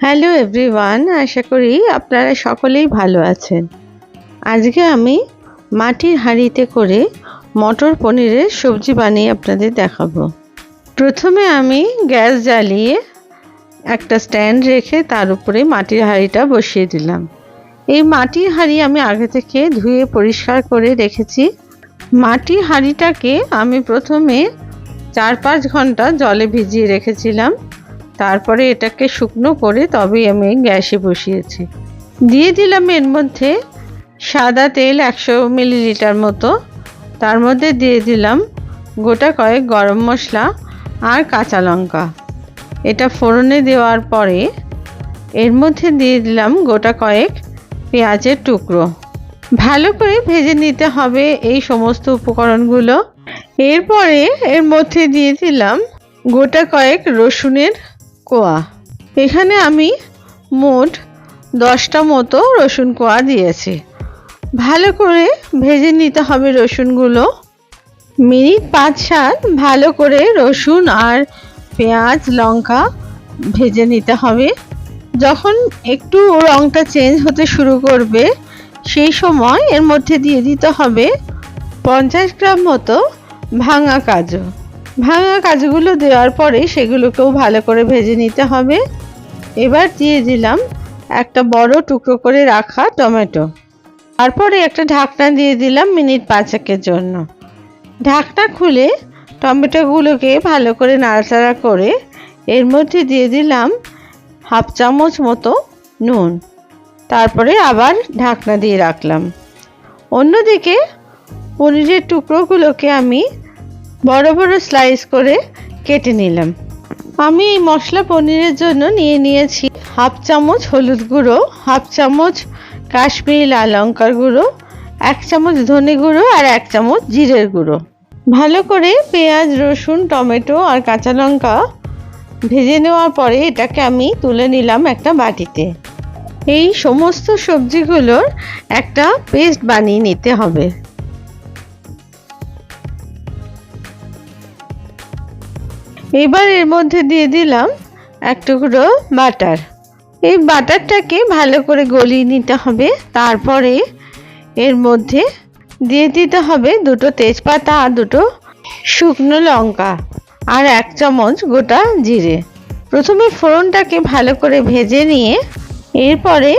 Hello everyone আশা করি আপনারা সকলেই ভালো আছেন। আজকে আমি মাটির হাঁড়িতে করে মটর পনিরের সবজি বানিয়ে আপনাদের দেখাবো। প্রথমে আমি গ্যাস জ্বালিয়ে একটা স্ট্যান্ড রেখে তার উপরে মাটির হাঁড়িটা বসিয়ে দিলাম। এই মাটির হাঁড়ি আমি আগে থেকে ধুয়ে পরিষ্কার করে রেখেছি। মাটির হাঁড়িটাকে আমি প্রথমে চার পাঁচ ঘণ্টা জলে ভিজিয়ে রেখেছিলাম। তারপরে এটাকে শুকনো করে তবেই আমি গ্যাসে বসিয়েছি। দিয়ে দিলাম এর মধ্যে সাদা তেল একশো মিলিলিটার মতো। তার মধ্যে দিয়ে দিলাম গোটা কয়েক গরম মশলা আর কাঁচা লঙ্কা। এটা ফোড়নে দেওয়ার পরে এর মধ্যে দিয়ে দিলাম গোটা কয়েক পেঁয়াজের টুকরো। ভালো করে ভেজে নিতে হবে এই সমস্ত উপকরণগুলো। এরপরে এর মধ্যে দিয়ে দিলাম গোটা কয়েক রসুনের কোয়া। এখানে আমি মোট দশটা মতো রসুন কোয়া দিয়েছি। ভালো করে ভেজে নিতে হবে রসুনগুলো। মিনিট পাঁচ সাত ভালো করে রসুন আর পেঁয়াজ, লঙ্কা ভেজে নিতে হবে। যখন একটু রঙটা চেঞ্জ হতে শুরু করবে, সেই সময় এর মধ্যে দিয়ে দিতে হবে পঞ্চাশ গ্রাম মতো ভাঙা কাজু। ভাঙা কাজুগুলো দেওয়ার পরে সেগুলোকেও ভালো করে ভেজে নিতে হবে। এবার দিয়ে দিলাম একটা বড় টুকরো করে রাখা টমেটো। তারপরে একটা ঢাকনা দিয়ে দিলাম মিনিট পাঁচেকের জন্য। ঢাকনা খুলে টমেটোগুলোকে ভালো করে নাড়াচাড়া করে এর মধ্যে দিয়ে দিলাম হাফ চামচ মতো নুন। তারপরে আবার ঢাকনা দিয়ে রাখলাম। অন্যদিকে পনিরের টুকরোগুলোকে আমি বড় বড় স্লাইস করে কেটে নিলাম। আমি এই মশলা পনিরের জন্য নিয়ে নিয়েছি হাফ চামচ হলুদ গুঁড়ো, হাফ চামচ কাশ্মীরি লাল লঙ্কার গুঁড়ো, এক চামচ ধনে গুঁড়ো আর এক চামচ জিরের গুঁড়ো। ভালো করে পেঁয়াজ, রসুন, টমেটো আর কাঁচা লঙ্কা ভেজে নেওয়ার পরে এটাকে আমি তুলে নিলাম একটা বাটিতে। এই সমস্ত সবজিগুলোর একটা পেস্ট বানিয়ে নিতে হবে। এবার এর মধ্যে দিয়ে দিলাম এক টুকরো বাটার। এই বাটারটাকে ভালো করে গলিয়ে নিতে হবে। তারপরে এর মধ্যে দিয়ে দিতে হবে দুটো তেজপাতা আর দুটো শুকনো লঙ্কা আর এক চামচ গোটা জিরে। প্রথমে ফোড়নটাকে ভালো করে ভেজে নিয়ে এরপরে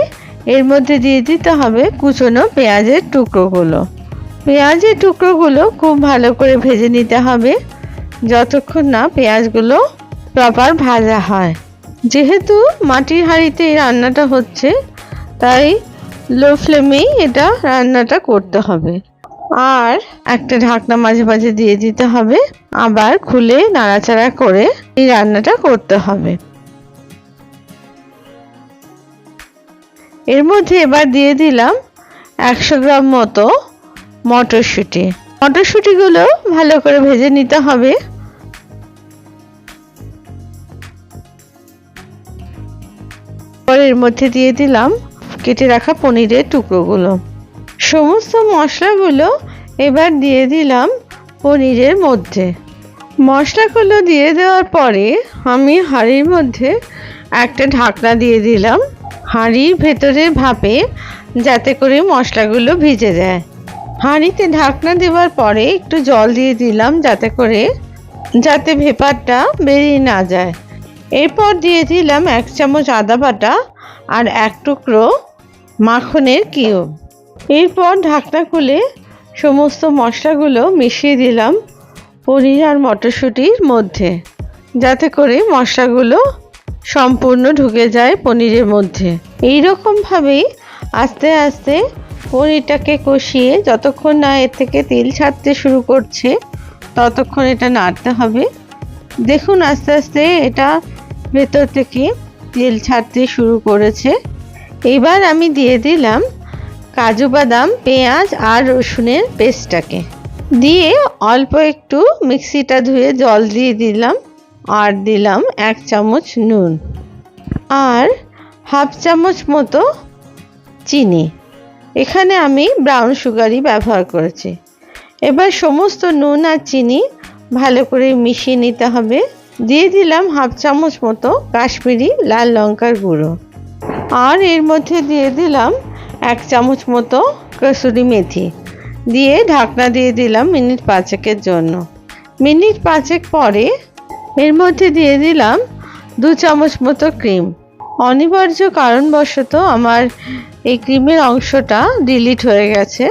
এর মধ্যে দিয়ে দিতে হবে কুচনো পেঁয়াজের টুকরোগুলো। পেঁয়াজের টুকরোগুলো খুব ভালো করে ভেজে নিতে হবে। যতক্ষণ না পেঁয়াজগুলো প্রপার ভাজা হয়। যেহেতু মাটির হাঁড়িতে এই রান্নাটা হচ্ছে, তাই লো ফ্লেমেই এটা রান্নাটা করতে হবে। আর একটা ঢাকনা মাঝে মাঝে দিয়ে দিতে হবে, আবার খুলে নাড়াচাড়া করে এই রান্নাটা করতে হবে। এর মধ্যে এবার দিয়ে দিলাম একশো গ্রাম মতো মটরশুঁটি। মটরশুঁটিগুলো ভালো করে ভেজে নিতে হবে। এর মধ্যে দিয়ে দিলাম কেটে রাখা পনিরের টুকরোগুলো। সমস্ত মশলাগুলো এবার দিয়ে দিলাম পনিরের মধ্যে। মশলাগুলো দিয়ে দেওয়ার পরে আমি হাঁড়ির মধ্যে একটা ঢাকনা দিয়ে দিলাম হাঁড়ির ভেতরের ভাপে যাতে করে মশলাগুলো ভিজে যায়। হাঁড়িতে ঢাকনা দেওয়ার পরে একটু জল দিয়ে দিলাম যাতে করে, যাতে ভেপারটা বেরিয়ে না যায়। এরপর দিয়ে দিলাম এক চামচ আদা বাটা আর এক টুকরো মাখনের কিউব। এরপর ঢাকনা খুলে সমস্ত মশলাগুলো মিশিয়ে দিলাম পনির আর মটরশুঁটির মধ্যে, যাতে করে মশলাগুলো সম্পূর্ণ ঢুকে যায় পনিরের মধ্যে। এই রকমভাবেই আস্তে আস্তে পনিরটাকে কষিয়ে যতক্ষণ না এর থেকে তেল ছাড়তে শুরু করছে, ততক্ষণ এটা নাড়তে হবে। দেখুন আস্তে আস্তে এটা ভেতর থেকে তেল ছাড়তে শুরু করেছে। এবার আমি দিয়ে দিলাম কাজু বাদাম, পেঁয়াজ আর রসুনের পেস্টটাকে। দিয়ে অল্প একটু মিক্সিটা ধুয়ে জল দিয়ে দিলাম আর দিলাম এক চামচ নুন আর হাফ চামচ মতো চিনি। এখানে আমি ব্রাউন সুগারই ব্যবহার করেছি। এবার সমস্ত নুন আর চিনি ভালো করে মিশিয়ে নিতে হবে। দিয়ে দিলাম হাফ চামচ মতো কাশ্মীরি লাল লঙ্কার গুঁড়ো। আর এর মধ্যে দিয়ে দিলাম এক চামচ মতো কসুরি মেথি। দিয়ে ঢাকনা দিয়ে দিলাম মিনিট পাঁচেকের জন্য। মিনিট পাঁচেক পরে এর মধ্যে দিয়ে দিলাম দু চামচ মতো ক্রিম। অনিবার্য কারণবশত আমার এই ক্রিমের অংশটা ডিলিট হয়ে গেছে।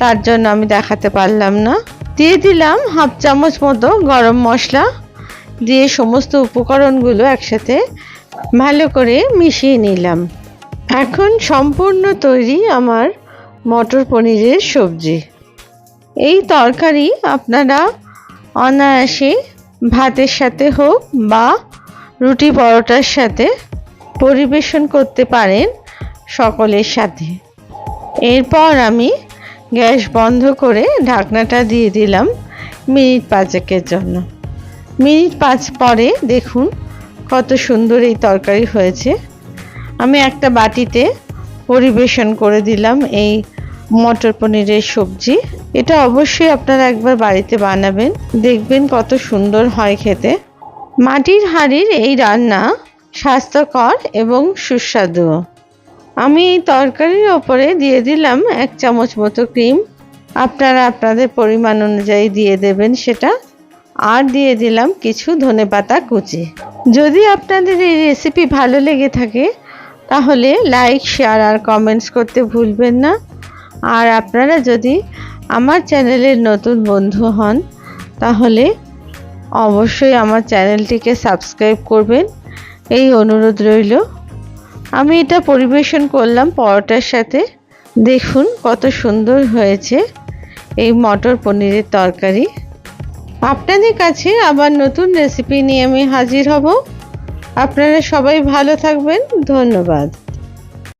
তার জন্য আমি দেখাতে পারলাম না। দিয়ে দিলাম হাফ চামচ মতো গরম মশলা দিয়ে সমস্ত উপকরণগুলো একসাথে ভালো করে মিশিয়ে নিলাম। এখন সম্পূর্ণ তৈরি আমার মটর পনিরের সবজি। এই তরকারি আপনারা অনায়াসে ভাতের সাথে হোক বা রুটি পরোটার সাথে পরিবেশন করতে পারেন সকলের সাথে। এরপর আমি গ্যাস বন্ধ করে ঢাকনাটা দিয়ে দিলাম মিনিট পাঁচেকের জন্য। মিনিট পাঁচ পরে দেখুন কত সুন্দর এই তরকারি হয়েছে। আমি একটা বাটিতে পরিবেশন করে দিলাম এই মটর পনিরের সবজি। এটা অবশ্যই আপনারা একবার বাড়িতে বানাবেন, দেখবেন কত সুন্দর হয় খেতে। মাটির হাঁড়ির এই রান্না স্বাস্থ্যকর এবং সুস্বাদু। আমি এই তরকারির ওপরে দিয়ে দিলাম এক চামচ মতো ক্রিম। আপনারা আপনাদের পরিমাণ অনুযায়ী দিয়ে দেবেন সেটা। আর দিয়ে দিলাম কিছু ধনেপাতা কুচি। যদি আপনাদের এই রেসিপি ভালো লেগে থাকে, তাহলে লাইক শেয়ার আর কমেন্টস করতে ভুলবেন না। আর আপনারা যদি আমার চ্যানেলের নতুন বন্ধু হন, তাহলে অবশ্যই আমার চ্যানেলটিকে সাবস্ক্রাইব করবেন। এই অনুরোধ রইল। আমি এটা পরিবেশন করলাম পরোটার সাথে। দেখুন কত সুন্দর হয়েছে এই মটর পনিরের তরকারি। আপনাদের কাছে আবার নতুন রেসিপি নিয়ে আমি হাজির হব। আপনারা সবাই ভালো থাকবেন। ধন্যবাদ।